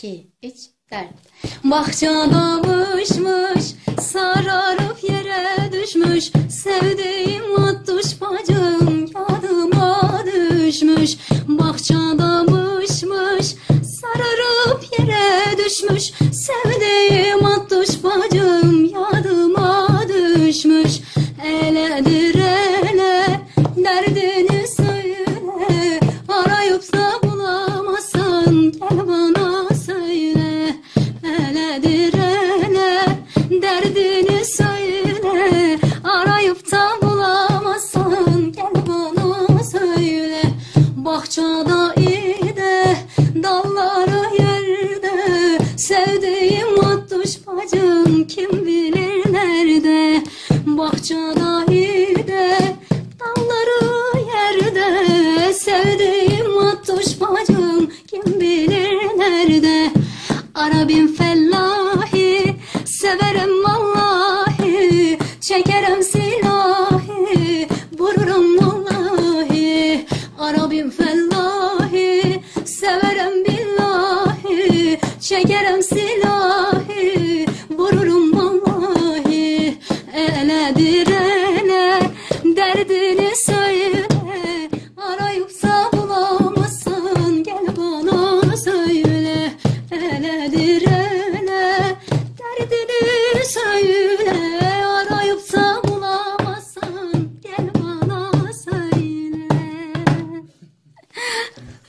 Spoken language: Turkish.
iki, üç, dört. Bahçada mışmış, sararıp yere düşmüş. Sevdiğim attuş bacım yadıma düşmüş. Bahçada mışmış, sararıp yere düşmüş. Sevdiğim attuş bacım yadıma düşmüş. Eledir Bahçada ide, dalları yerde. Sevdiğim attuş bacım kim bilir nerede. Bahçada ide, dalları yerde. Sevdiğim attuş bacım kim bilir nerede. Arabim fellahi, severim vallahi. Arabim fellahi Severem billahi Çekerem silahı Vururum vallahi Ele direne Derdini